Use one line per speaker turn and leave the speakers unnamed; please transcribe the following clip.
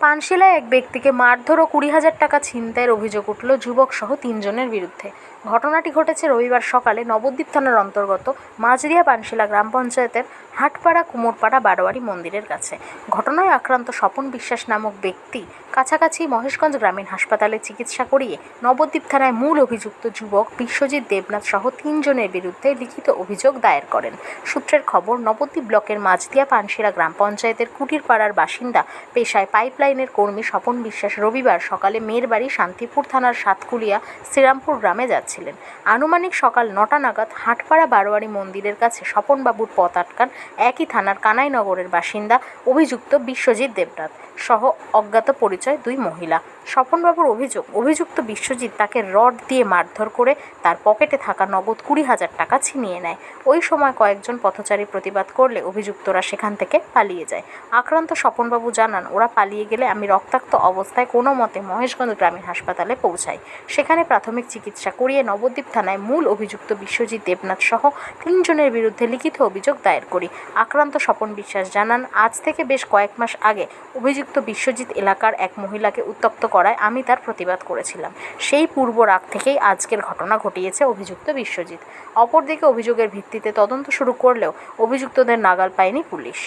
পানশিলায় এক ব্যক্তিকে মারধর ও কুড়ি হাজার টাকা ছিনতাইয়ের অভিযোগ উঠল যুবকসহ তিনজনের বিরুদ্ধে। ঘটনাটি ঘটেছে রবিবার সকালে নবদ্বীপ থানার অন্তর্গত মাঝরিয়া পানশিলা গ্রাম পঞ্চায়েতের হাটপাড়া কুমোরপাড়া বারোয়ারি মন্দিরের কাছে। ঘটনায় আক্রান্ত স্বপন বিশ্বাস নামক ব্যক্তি কাছাকাছি মহেশগঞ্জ গ্রামীণ হাসপাতালে চিকিৎসা করিয়ে নবদ্বীপ থানায় মূল অভিযুক্ত যুবক বিশ্বজিৎ দেবনাথ সহ তিনজনের বিরুদ্ধে লিখিত অভিযোগ দায়ের করেন। সূত্রের খবর, নবদ্বীপ ব্লকের মাঝদিয়া পানশিরা গ্রাম পঞ্চায়েতের কুটিরপাড়ার বাসিন্দা পেশায় পাইপলাইনের কর্মী স্বপন বিশ্বাস রবিবার সকালে মেয়ের বাড়ি শান্তিপুর থানার সাতকুলিয়া শ্রীরামপুর গ্রামে যাচ্ছিলেন। আনুমানিক সকাল নটা নাগাদ হাটপাড়া বারোয়ারি মন্দিরের কাছে স্বপনবাবুর পথ আটকান একই থানার কানাইনগরের বাসিন্দা, অভিযুক্ত বিশ্বজিৎ দেবনাথ সহ অজ্ঞাত পরিচয় দুই মহিলা। স্বপনবাবুর অভিযোগ, অভিযুক্ত বিশ্বজিৎ তাকে রড দিয়ে মারধর করে তার পকেটে থাকা নগদ কুড়ি হাজার টাকা ছিনিয়ে নেয়। ওই সময় কয়েকজন পথচারী প্রতিবাদ করলে অভিযুক্তরা সেখান থেকে পালিয়ে যায়। আক্রান্ত স্বপনবাবু জানান, ওরা পালিয়ে গেলে আমি রক্তাক্ত অবস্থায় কোনো মতে মহেশগঞ্জ গ্রামীণ হাসপাতালে পৌঁছাই। সেখানে প্রাথমিক চিকিৎসা করিয়ে নবদ্বীপ থানায় মূল অভিযুক্ত বিশ্বজিৎ দেবনাথ সহ তিনজনের বিরুদ্ধে লিখিত অভিযোগ দায়ের করি। আক্রান্ত স্বপন বিশ্বাস জানান, আজ থেকে বেশ কয়েক মাস আগে অভিযুক্ত বিশ্বজিৎ এলাকার এক মহিলাকে উত্তপ্ত করায় আমি তার প্রতিবাদ করেছিলাম। সেই পূর্ব রাগ থেকেই আজকের ঘটনা ঘটিয়েছে অভিযুক্ত বিশ্বজিৎ। অপরদিকে অভিযোগের ভিত্তিতে তদন্ত শুরু করলেও অভিযুক্তদের নাগাল পায়নি পুলিশ।